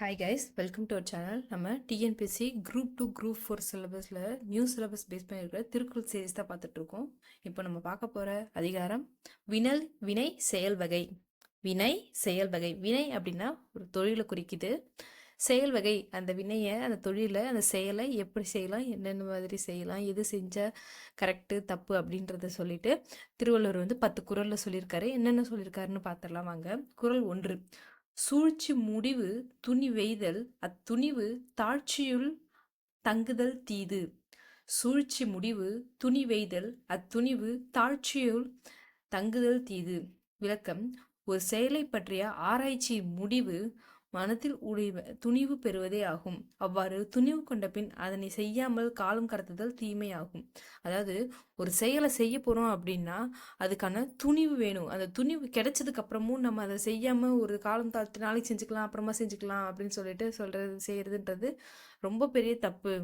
Hi guys welcome to our channel நம்ம TNPSC group two group four சிலபஸில் new syllabus base பண்ணியிருக்கிற Thirukkural series தான் பார்த்துட்ருக்கோம். இப்போ நம்ம பார்க்க போகிற அதிகாரம் வினல் வினை செயல் வகை. வினை செயல் வகை. வினை அப்படின்னா ஒரு தொழிலை குறிக்குது. செயல் வகை அந்த வினையை அந்த தொழிலை அந்த செயலை எப்படி செய்யலாம் என்னென்ன மாதிரி செய்யலாம் எது செஞ்சால் கரெக்டு தப்பு அப்படின்றத சொல்லிட்டு திருவள்ளுவர் வந்து பத்து குறளில் சொல்லியிருக்காரு. என்னென்ன சொல்லியிருக்காருன்னு பார்த்துடலாம் வாங்க. குறள் ஒன்று சூழ்ச்சி முடிவு துணி வெய்தல் அத்துணிவு தாழ்ச்சியுள் தங்குதல் தீது. சூழ்ச்சி முடிவு துணி வெய்தல் அத்துணிவு தாழ்ச்சியுள் தங்குதல் தீது. விளக்கம் ஒரு செயலை பற்றிய ஆராய்ச்சி முடிவு மனத்தில் உடைவ துணிவு பெறுவதே ஆகும். அவ்வாறு துணிவு கொண்ட பின் அதனை செய்யாமல் காலம் கடத்துதல் தீமையாகும். அதாவது ஒரு செயலை செய்ய போகிறோம் அப்படின்னா அதுக்கான துணிவு வேணும். அந்த துணிவு கிடைச்சதுக்கு அப்புறமும் நம்ம அதை செய்யாமல் ஒரு காலம் தாழ்த்து நாளைக்கு செஞ்சுக்கலாம் அப்புறமா செஞ்சுக்கலாம் அப்படின்னு சொல்லிட்டு சொல்கிறது செய்கிறதுன்றது ரொம்ப பெரிய தப்பு.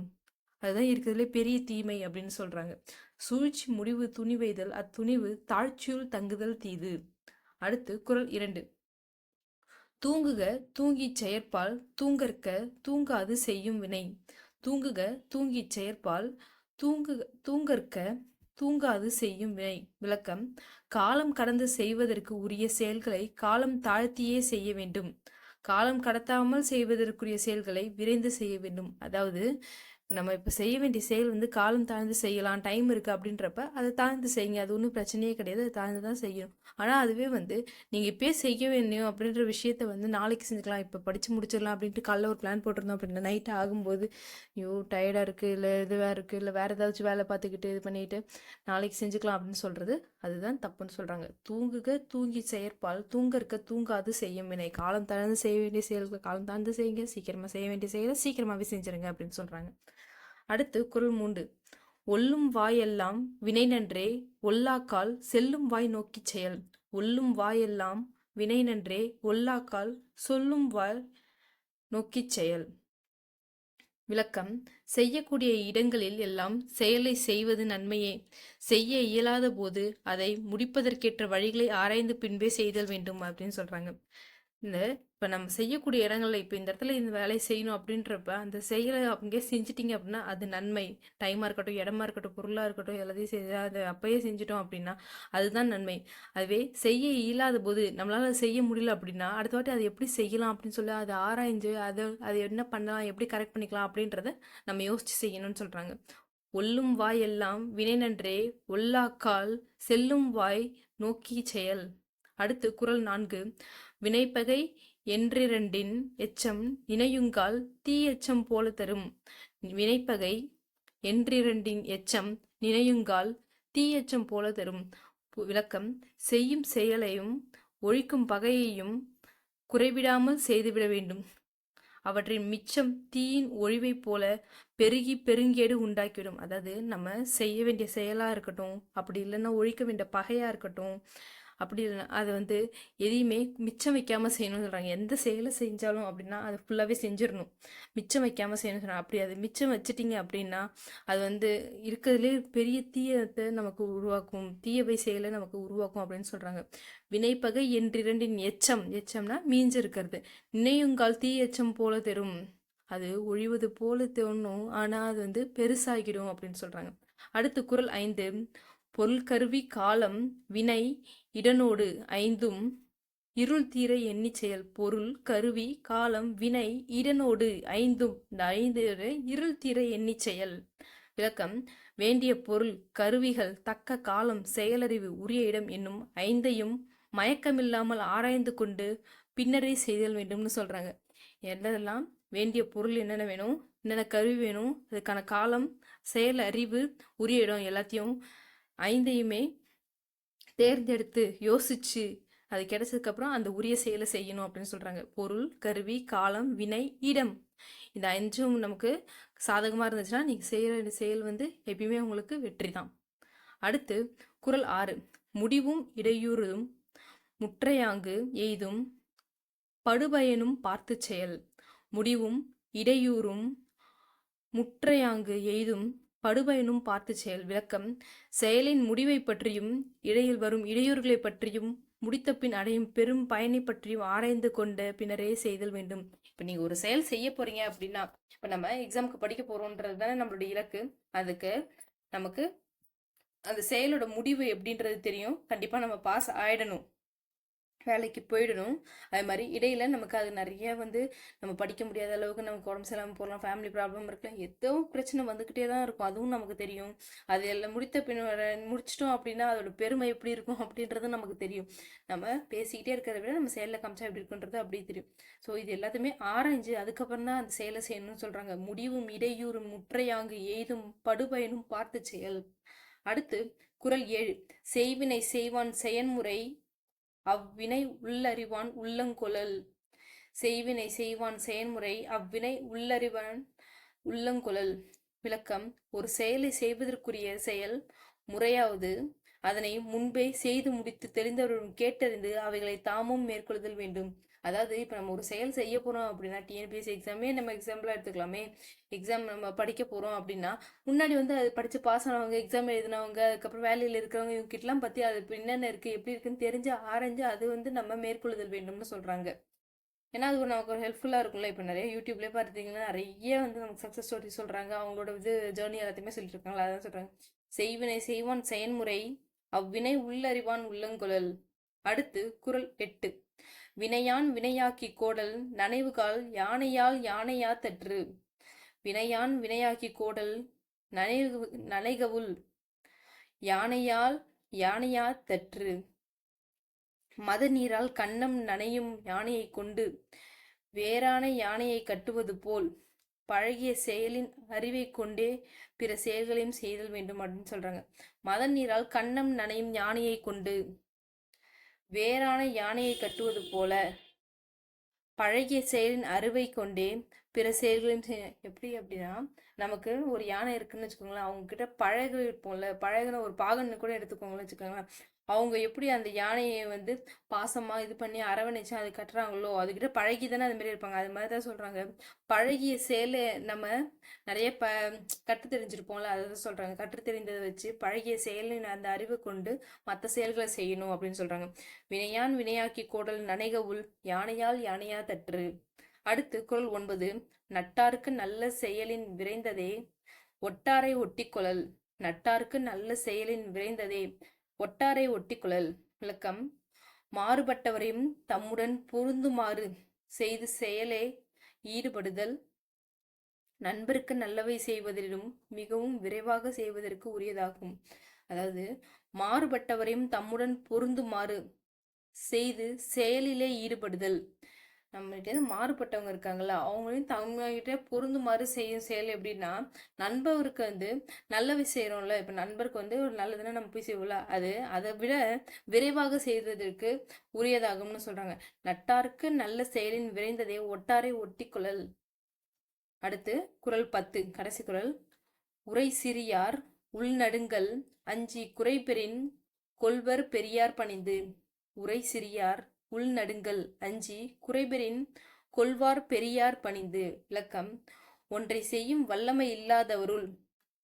அதுதான் இருக்கிறதுலே பெரிய தீமை அப்படின்னு சொல்கிறாங்க சூழ்ச்சி முடிவு துணிவைதல் அத்துணிவு தாழ்ச்சியுள் தங்குதல் தீது. அடுத்து குரல் இரண்டு. தூங்குக தூங்கிச் செயற்பால் தூங்கற்க தூங்காது செய்யும் வினை. தூங்குக தூங்கிச் செயற்பால் தூங்கு தூங்கற்க தூங்காது செய்யும் வினை. விளக்கம். காலம் கடந்து செய்வதற்கு உரிய செயல்களை காலம் தாழ்த்தியே செய்ய வேண்டும். காலம் கடத்தாமல் செய்வதற்குரிய செயல்களை விரைந்து செய்ய வேண்டும். அதாவது நம்ம இப்போ செய்ய வேண்டிய செயல் வந்து காலம் தாழ்ந்து செய்யலாம் டைம் இருக்குது அப்படின்றப்ப அதை தாழ்ந்து செய்யுங்க. அது ஒன்றும் பிரச்சனையே கிடையாது. அதை தாழ்ந்து தான் செய்யணும். ஆனால் அதுவே வந்து நீங்கள் இப்போயே செய்ய வேணும் அப்படின்ற விஷயத்த வந்து நாளைக்கு செஞ்சுக்கலாம். இப்போ படித்து முடிச்சிடலாம் அப்படின்ட்டு காலைல ஒரு பிளான் போட்டிருந்தோம் அப்படின்னா நைட் ஆகும்போது ஐயோ டயர்டாக இருக்குது இல்லை இதுவாக இருக்குது இல்லை வேறு ஏதாச்சும் வேலை பார்த்துக்கிட்டு இது பண்ணிட்டு நாளைக்கு செஞ்சுக்கலாம் அப்படின்னு சொல்கிறது அதுதான் தப்புன்னு சொல்கிறாங்க தூங்குக தூங்கி செயற்பால். தூங்க இருக்க தூங்காது செய்யும் வினை. காலம் தாழ்ந்து செய்ய வேண்டிய செயல்கள் காலம் தாழ்ந்து செய்யுங்க. சீக்கிரமாக செய்ய வேண்டிய செயலை சீக்கிரமாகவே செஞ்சுருங்க அப்படின்னு சொல்கிறாங்க அடுத்து குரல் மூண்டு ஒல்லும் வாயெல்லாம் வினை நன்றே ஒல்லாக்கால் செல்லும் வாய் நோக்கிச் செயல். ஒல்லும் வாயெல்லாம் வினை நன்றே ஒல்லாக்கால் சொல்லும் வாய் நோக்கிச் செயல். விளக்கம். செய்யக்கூடிய இடங்களில் எல்லாம் செயலை செய்வது நன்மையே. செய்ய இயலாத போது அதை முடிப்பதற்கேற்ற வழிகளை ஆராய்ந்து பின்பே செய்தல் வேண்டும் அப்படின்னு சொல்றாங்க. இந்த இப்போ நம்ம செய்யக்கூடிய இடங்களில் இப்போ இந்த இடத்துல இந்த வேலையை செய்யணும் அப்படின்றப்ப அந்த செயலை அப்படியே செஞ்சிட்டிங்க அப்படின்னா அது நன்மை. டைமாக இருக்கட்டும் இடமா இருக்கட்டும் பொருளாக இருக்கட்டும் எல்லாத்தையும் செஞ்சு அதை அப்போயே செஞ்சிட்டோம் அப்படின்னா அதுதான் நன்மை. அதுவே செய்ய இயலாத போது நம்மளால் செய்ய முடியல அப்படின்னா அடுத்த வாட்டி அதை எப்படி செய்யலாம் அப்படின்னு சொல்லி அதை ஆராய்ஞ்சு அதை அதை என்ன பண்ணலாம் எப்படி கரெக்ட் பண்ணிக்கலாம் அப்படின்றத நம்ம யோசிச்சு செய்யணும்னு சொல்கிறாங்க ஒல்லும் வாய் எல்லாம் வினை நன்றே ஒல்லாக்கால் செல்லும் வாய் நோக்கி செயல். அடுத்து குறள் நான்கு. வினைப்பகை என்றிரண்டின் எச்சம் நினையுங்கால் தீ எச்சம் போல தரும். வினைப்பகை என்றிரண்டின் எச்சம் நினையுங்கால் தீ எச்சம் போல தரும். விளக்கம். செய்யும் செயலையும் ஒழிக்கும் பகையையும் குறைவிடாமல் செய்துவிட வேண்டும். அவற்றின் மிச்சம் தீயின் ஒழிவைப் போல பெருகி பெருங்கேடு உண்டாக்கிவிடும். அதாவது நம்ம செய்ய வேண்டிய செயலாக இருக்கட்டும் அப்படி இல்லைன்னா ஒழிக்க வேண்டிய பகையாக இருக்கட்டும் அப்படி இல்லைன்னா அதை வந்து எதையுமே மிச்சம் வைக்காமல் செய்யணும்னு சொல்கிறாங்க எந்த செயலை செஞ்சாலும் அப்படின்னா அதை ஃபுல்லாகவே செஞ்சிடணும். மிச்சம் வைக்காமல் செய்யணும்னு சொல்கிறாங்க அப்படி அது மிச்சம் வச்சிட்டிங்க அப்படின்னா அது வந்து இருக்கிறதுலே பெரிய தீயத்தை நமக்கு உருவாக்கும் தீயவை செயலை நமக்கு உருவாக்கும் அப்படின்னு சொல்கிறாங்க வினைப்பகை என்றிரண்டின் எச்சம் எச்சம்னா மீஞ்சு இருக்கிறது. நினையுங்கால் தீ எச்சம் போல தரும். அது ஒழிவது போல தோணும் ஆனால் அது வந்து பெருசாகிடும் அப்படின்னு சொல்கிறாங்க அடுத்து குரல் ஐந்து. பொருள்கருவி காலம் வினை இடனோடு ஐந்தும் இருள் தீர எண்ணி செயல் பொருள் கருவி காலம் வினை இடனோடு ஐந்தும் இந்த ஐந்து இருள் தீர எண்ணி செயல். விளக்கம் வேண்டிய பொருள் கருவிகள் தக்க காலம் செயலறிவு உரிய இடம் என்னும் ஐந்தையும் மயக்கமில்லாமல் ஆராய்ந்து கொண்டு பின்னரே செய்தல் வேண்டும்னு சொல்கிறாங்க என்னெல்லாம் வேண்டிய பொருள் என்னென்ன வேணும்? என்னென்ன கருவி வேணும்? அதுக்கான காலம் செயல் அறிவு உரிய இடம் எல்லாத்தையும் ஐந்தையுமே தேர்ந்தெடுத்து யோசிச்சு அது கிடைச்சதுக்கப்புறம் அந்த உரிய செயலை செய்யணும் அப்படின்னு சொல்கிறாங்க பொருள் கருவி காலம் வினை இடம். இந்த அஞ்சும் நமக்கு சாதகமாக இருந்துச்சுன்னா நீங்கள் செய்கிற செயல் வந்து எப்பயுமே உங்களுக்கு வெற்றி தான். அடுத்து குரல் ஆறு. முடிவும் இடையூறும் முற்றையாங்கு எய்தும் படுபயனும் பார்த்து செயல். முடிவும் இடையூறும் முற்றையாங்கு எய்தும் படுபயனும் பார்த்து செயல் விளக்கம். செயலின் முடிவை பற்றியும் இடையில் வரும் இடையூறுகளை பற்றியும் முடித்த பின் அடையும் பெரும் பயனை பற்றியும் ஆராய்ந்து கொண்ட பின்னரே செய்தல் வேண்டும். இப்போ நீங்கள் ஒரு செயல் செய்ய போறீங்க அப்படின்னா இப்போ நம்ம எக்ஸாமுக்கு படிக்க போறோம்ன்றது தானே நம்மளுடைய இலக்கு. அதுக்கு நமக்கு அந்த செயலோட முடிவு எப்படின்றது தெரியும். கண்டிப்பாக நம்ம பாஸ் ஆயிடணும். வேலைக்கு போயிடணும். அது மாதிரி இடையில நமக்கு அது நிறைய வந்து நம்ம படிக்க முடியாத அளவுக்கு நமக்கு உடம்பு சரியில்லாமல் போகலாம் ஃபேமிலி ப்ராப்ளம் இருக்கலாம் ஏதோ பிரச்சனை வந்துக்கிட்டே தான் இருக்கும். அதுவும் நமக்கு தெரியும். அது எல்லாம் முடித்த பின் முடிச்சிட்டோம் அப்படின்னா அதோட பெருமை எப்படி இருக்கும் அப்படின்றது நமக்கு தெரியும். நம்ம பேசிக்கிட்டே இருக்கிறத விட நம்ம செயலில் காமிச்சா எப்படி இருக்குன்றது அப்படி தெரியும். ஸோ இது எல்லாத்தையுமே ஆராய்ஞ்சு அதுக்கப்புறம் தான் அந்த செயலை செய்யணும்னு சொல்கிறாங்க முடிவும் இடையூறும் முற்றையாங்கு எய்தும் படுபயனும் பார்த்து செயல். அடுத்து குரல் ஏழு. செய்வினை செய்வான் செயன்முறை அவ்வினை உள்ளறிவான் உள்ளங்கொழல். செய்வினை செய்வான் செயன்முறை அவ்வினை உள்ளறிவான் உள்ளங்குழல். விளக்கம் ஒரு செயலை செய்வதற்குரிய செயல் முறையாவது அதனை முன்பே செய்து முடித்து தெரிந்தவர்களும் கேட்டறிந்து அவைகளை தாமும் மேற்கொள்ளுதல் வேண்டும். அதாவது இப்போ நம்ம ஒரு செயல் செய்ய போகிறோம் அப்படின்னா டிஎன்பிஎஸ்சி எக்ஸாமே நம்ம எக்ஸாம்பிளாக எடுத்துக்கலாமே. எக்ஸாம் நம்ம படிக்க போகிறோம் அப்படின்னா முன்னாடி வந்து அது படித்து பாஸ் ஆனவங்க எக்ஸாம் எழுதினவங்க அதுக்கப்புறம் வேலையில் இருக்கிறவங்க இவங்ககிட்டலாம் பற்றி அது இப்போ என்னென்ன இருக்குது எப்படி இருக்குன்னு தெரிஞ்சு ஆராய்ஞ்சு அது வந்து நம்ம மேற்கொள்ளுதல் வேண்டும்னு சொல்கிறாங்க ஏன்னா அது நமக்கு ஒரு ஹெல்ப்ஃபுல்லாக இருக்கும்ல. இப்போ நிறைய யூடியூப்லேயே பார்த்தீங்கன்னா நிறைய வந்து நமக்கு சக்ஸஸ் ஸ்டோரி சொல்கிறாங்க அவங்களோட இது ஜேர்னி எல்லாத்தையுமே சொல்லிட்டு இருக்காங்களா அதான் சொல்கிறாங்க செய்வினை செய்வான் செயன்முறை அவ்வினை உள்ளறிவான் உள்ளங்குழல். அடுத்து குரல் எட்டு. வினையான் வினையாக்கி கோடல் நனைவுகால் யானையால் யானையா தற்று. வினையான் வினையாக்கி கோடல் நனைவு நனைகவுள் யானையால் யானையா தற்று. மத நீரால் கண்ணம் நனையும் யானையை கொண்டு வேறான யானையை கட்டுவது போல் பழகிய செயலின் அறிவை கொண்டே பிற செயல்களையும் செய்தல் வேண்டும் அப்படின்னு சொல்றாங்க. மத நீரால் கண்ணம் நனையும் யானையை கொண்டு வேறான யானையை கட்டுவது போல. பழகிய செயலின் அறுவை கொண்டே பிற செயல்களையும் செய்ய எப்படி அப்படின்னா நமக்கு ஒரு யானை இருக்குன்னு வச்சுக்கோங்களேன் அவங்க கிட்ட பழகு இருப்போம்ல பழகின ஒரு பாகன்னு கூட எடுத்துக்கோங்களேன் வச்சுக்கோங்களேன். அவங்க எப்படி அந்த யானையை வந்து பாசமாக இது பண்ணி அரவணைச்சு அது கட்டுறாங்களோ அதுக்கிட்ட பழகி தானே அது மாதிரி இருப்பாங்க. அது மாதிரி தான் சொல்கிறாங்க பழகிய சேலை நம்ம நிறைய ப கற்று தெரிஞ்சிருப்போம்ல அதை தான் சொல்கிறாங்க கற்று தெரிந்ததை வச்சு பழகிய செயலின் அந்த அறிவை கொண்டு மற்ற செயல்களை செய்யணும் அப்படின்னு சொல்கிறாங்க வினையான் வினையாக்கி கோடல் நனைக உள் யானையால் யானையா தற்று. அடுத்து குரல் ஒன்பது. நட்டாருக்கு நல்ல செயலின் விரைந்ததே ஒட்டாரை ஒட்டிக்கொள்ளல் நட்டாருக்கு நல்ல செயலின் விரைந்ததே ஒட்டாரை ஒட்டிக்குழல் விளக்கம். மாறுபட்டவரையும் தம்முடன் பொருந்துமாறு செய்து செயலே ஈடுபடுதல். நண்பருக்கு நல்லவை செய்வதிலும் மிகவும் விரைவாக செய்வதற்கு உரியதாகும். அதாவது மாறுபட்டவரையும் தம்முடன் பொருந்துமாறு செய்து செயலிலே ஈடுபடுதல். நம்மகிட்ட மாறுபட்டவங்க இருக்காங்கல்ல அவங்களையும் தங்ககிட்ட பொருந்துமாறு செய்யும் செயல் எப்படின்னா நண்பருக்கு வந்து நல்லவை செய்கிறோம்ல இப்போ நண்பருக்கு வந்து ஒரு நல்லதுன்னா நம்ம போய் செய்வோம்ல அது அதை விட விரைவாக செய்வதற்கு உரியதாகும்னு சொல்கிறாங்க நட்டாருக்கு நல்ல செயலின் விரைந்ததை ஒட்டாரை ஒட்டி கொள்ளல். அடுத்து குரல் பத்து கடைசி குரல். உரை சிறியார் உள்நடுங்கள் அஞ்சி குறைபெறின் கொள்வர் பெரியார் பணிந்து. உரை சிறியார் உள்நடுங்கள். அஞ்சி குறைபெறின் கொள்வார் பெரியார் பணிந்து. விளக்கம் ஒன்றை செய்யும் வல்லமை இல்லாதவருள்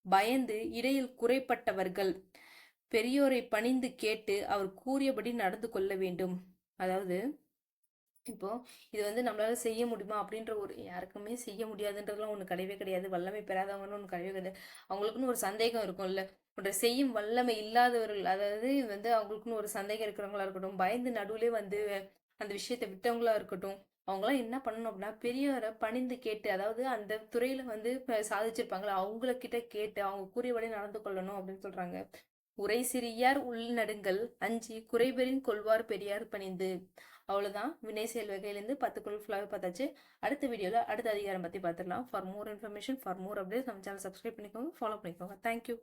பயந்து இடையில் குறைப்பட்டவர்கள். பெரியோரை பணிந்து கேட்டு அவர் கூறியபடி நடந்து கொள்ள வேண்டும். அதாவது இப்போது இது வந்து நம்மளால் செய்ய முடியுமா? அப்படின்ற ஒரு யாருக்குமே செய்ய முடியாதுன்றதுலாம் ஒன்று கிடையவே கிடையாது. வல்லமை பெறாதவங்கன்னு ஒன்று கிடையவே கிடையாது. அவங்களுக்குன்னு ஒரு சந்தேகம் இருக்கும்ல. ஒன்றை செய்யும் வல்லமை இல்லாதவர்கள் அதாவது வந்து அவங்களுக்குன்னு ஒரு சந்தேகம் இருக்கிறவங்களா இருக்கட்டும் பயந்து நடுவிலே வந்து அந்த விஷயத்தை விட்டவங்களா இருக்கட்டும் அவங்களாம் என்ன பண்ணணும் அப்படின்னா பெரியவரை பணிந்து கேட்டு அதாவது அந்த துறையில் வந்து சாதிச்சிருப்பாங்களா அவங்கள கிட்ட கேட்டு அவங்க கூறியபடி நடந்து கொள்ளணும் அப்படின்னு சொல்கிறாங்க உரை சிறியார் உள்நடுங்கள் அஞ்சு குறைபெறின் கொள்வார் பெரியார் பணிந்து. அவ்வளோதான் வினை செயல் வகையிலேருந்து பத்து குரல் ஃபுல்லாகவே பார்த்தாச்சு. அடுத்த வீடியோவில் அடுத்த அதிகாரம் பற்றி பார்த்துடலாம். For more information for more update நம்ம சேனல் சப்ஸ்கிரைப் பண்ணிக்கோங்க. ஃபாலோ பண்ணிக்கோங்க. Thank you